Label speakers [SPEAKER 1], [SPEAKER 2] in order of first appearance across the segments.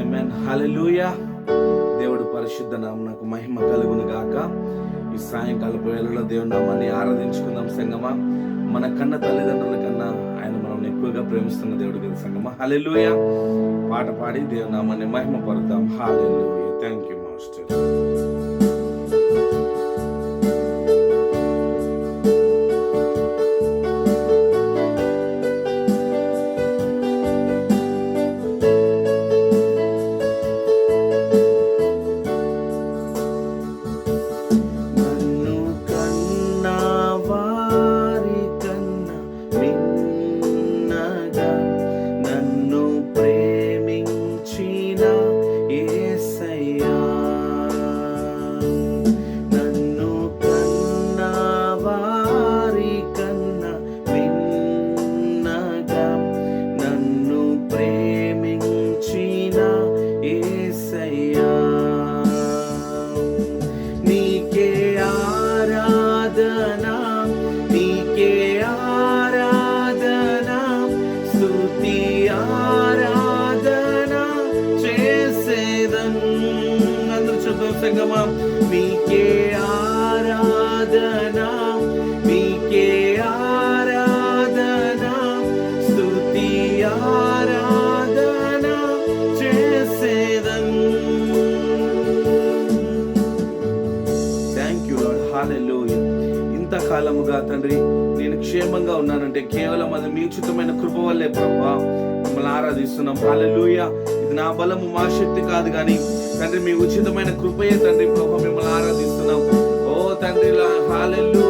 [SPEAKER 1] Amen హలలుయ దేవుడు పరిశుద్ధ నాకు మహిమ కలుగును గాక. ఈ సాయంకాలపు వేళలో దేవుని నామాన్ని ఆరాధించుకుందాం సంగమా. మన కన్న తల్లిదండ్రుల కన్నా ఆయన మనం ఎక్కువగా ప్రేమిస్తున్న దేవుడు కదా సంగమా. హలలుయ పాట పాడి దేవుని నామాన్ని మహిమ పరుద్దాం హల్లెలూయా థ్యాంక్ యూ మాస్టర్ క్షేమంగా ఉన్నానంటే కేవలం అది మీ ఉచితమైన కృప వల్లే ప్రభా. మిమ్మల్ని ఆరాధిస్తున్నాం. హాలెలూయ ఇది నా బలము మా శక్తి కాదు కానీ తండ్రి మీ ఉచితమైన కృపయే తండ్రి ప్రభా మిమ్మల్ని ఆరాధిస్తున్నాం. ఓ తండ్రి హాలెల్లు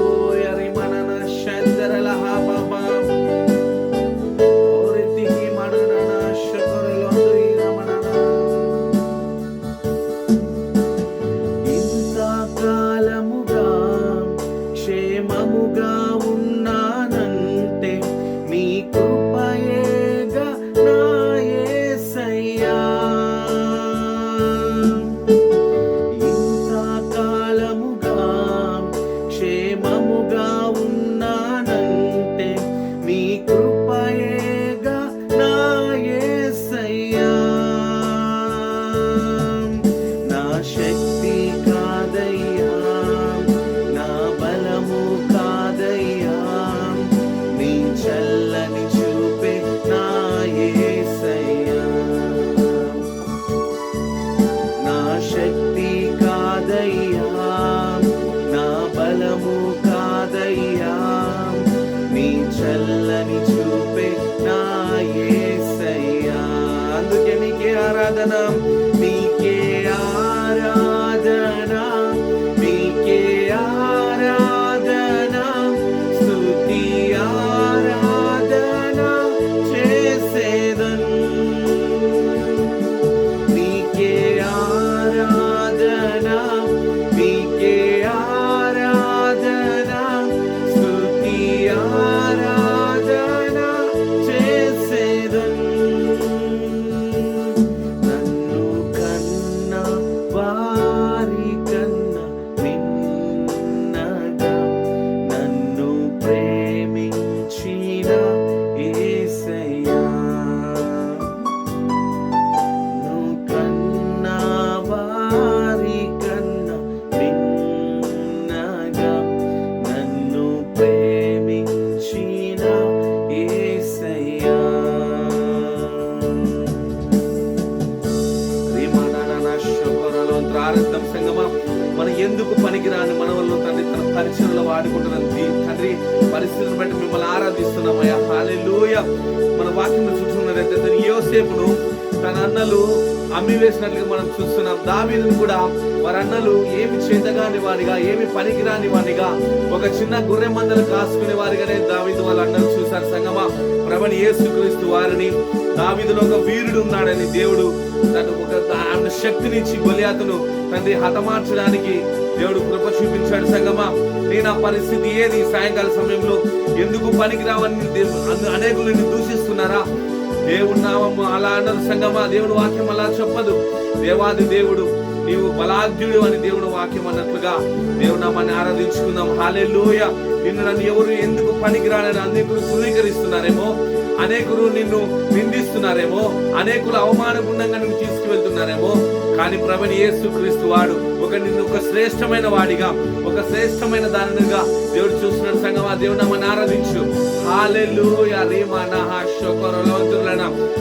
[SPEAKER 1] Maria. ప్రారంభం సంగమా. మనం ఎందుకు పనికిరాని మనవల్లో తండ్రి? తన పరిచయంలో వాడుకుంటున్నది తండ్రి పరిస్థితులను బట్టి మిమ్మల్ని ఆరాధిస్తున్నామయ్యా. హాలెలూయ మన వాక్యం చూస్తున్నదైతే తన యోసేపును తన అన్నలు అమ్మి వేసినట్లుగా మనం చూస్తున్నాం. దావీదును కూడా వారి అన్నలు ఏమి చేతగాని వాడిగా ఏమి పనికిరాని వాడిగా ఒక చిన్న గొర్రె మందలు కాసుకునే వారిగానే దావీదు వాళ్ళ అన్నలు చూశారు సంగమా. ప్రభని యేసుక్రీస్తు వారిని. దావీదులో ఒక వీరుడు ఉన్నాడని దేవుడు తను ఒక నీకు శక్తినిచ్చి గొలియాతును తండ్రి హతమార్చడానికి దేవుడు కృప చూపించాడు సంగమా. నేను ఆ పరిస్థితి ఏది? సాయంకాల సమయంలో ఎందుకు పనికిరావని అనేకులు నిన్ను దూషిస్తున్నారా? దేవుడు నామము అలా అన్నారు సంగమా. దేవుడు వాక్యం అలా చెప్పదు. దేవాది దేవుడు నీవు బలాగ్యుడు అని దేవుడు వాక్యం అన్నట్లుగా దేవుడు నామాన్ని ఆరాధించుకుందాం. హాలే లోయ నిన్ను నన్ను ఎవరు ఎందుకు పనికిరాలని అనేకులు ధృవీకరిస్తున్నారేమో? అనేకులు నిన్ను నిందిస్తున్నారేమో? అనేకులు అవమానగుండంగా నువ్వు తీసుకువెళ్తున్నారు. అనుకుంటారేమో కానీ ప్రభుని యేసు క్రీస్తు వాడు ఒక నిన్ను ఒక శ్రేష్టమైన వాడిగా ఒక శ్రేష్టమైన దానిగా దేవుడు చూస్తున్న సంఘం ఆ దేవుడు నమ్మని ఆరాధించు.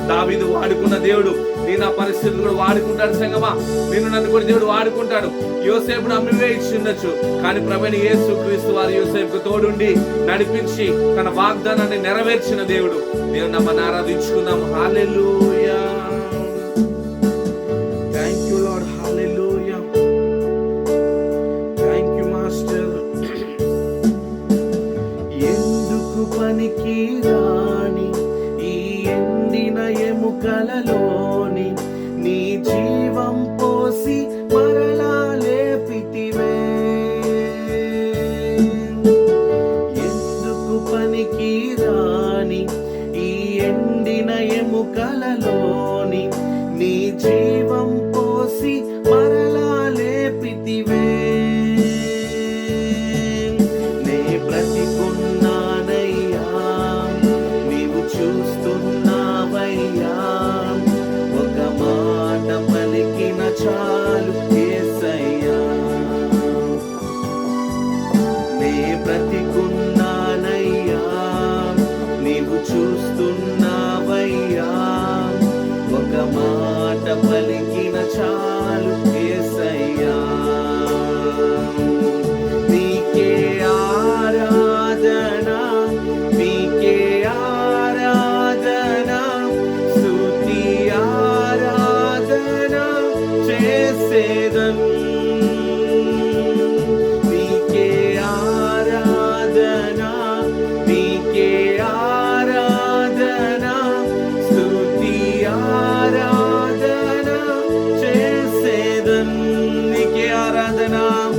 [SPEAKER 1] దావిదు వాడుకున్న దేవుడు నేను ఆ పరిస్థితులు కూడా వాడుకుంటాడు సంగమా. నేను నన్ను కూడా దేవుడు వాడుకుంటాడు. యోసేపు అమ్మివే ఇచ్చిండొచ్చు కానీ ప్రవణ యేసు క్రీస్తు వారు యోసేపు తోడుండి నడిపించి తన వాగ్దానాన్ని నెరవేర్చిన దేవుడు. దేవుడు నమ్మని ఆరాధించుకుందాం. హాలెలుయా రాణి ఈ ఎండిన ఎముకలలోని आराधना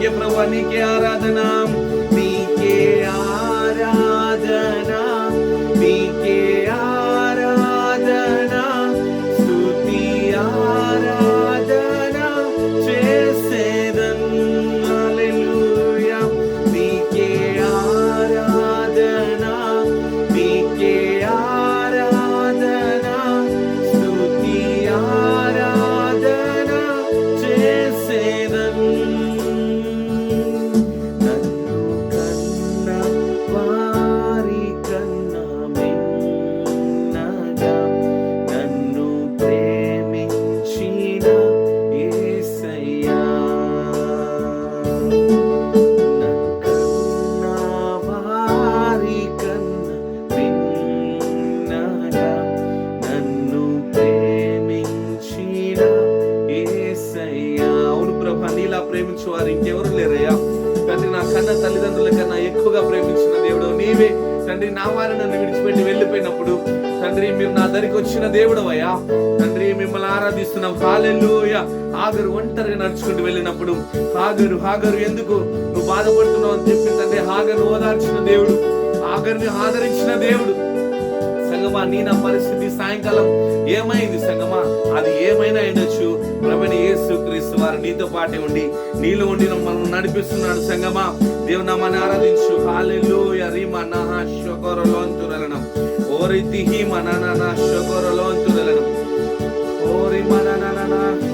[SPEAKER 1] योग्य प्रभु अनी के आराधना। ఎవరు లేరయ్యా. తండ్రి నా కన్న తల్లిదండ్రుల కన్నా ఎక్కువగా ప్రేమించిన దేవుడు నీవే. తండ్రి నా వారిని నన్ను విడిచిపెట్టి వెళ్ళిపోయినప్పుడు తండ్రి మీరు నా దగ్గరికి వచ్చిన దేవుడు అయ్యా. తండ్రి మిమ్మల్ని ఆరాధిస్తున్నాం. హాలెల్లోయ. ఆగరు ఒంటరిగా నడుచుకుంటూ వెళ్ళినప్పుడు హాగరు హాగరు ఎందుకు? నువ్వు బాధపడుతున్నావు అని చెప్పి తండ్రి హాగరు ఓదార్చిన దేవుడు. ఆగరిని ఆదరించిన దేవుడు. సంగమా? నీ నా పరిస్థితి సాయంకాలం ఏమైంది సంగమా? అది ఏమైనా అయినచ్చు. ప్రభుని యేసు క్రీస్తు వారు నీతో పాటే ఉండి నీలో ఉండి మనం నడిపిస్తున్నాడు సంగమా. దేవునామాన్ని ఆరాధించు. హాలెలూయ రీమా నహ శొకొరలోంతురలనం. ఓరి తిహి మనన శొకొరలోంతురలనం. ఓరి మన నా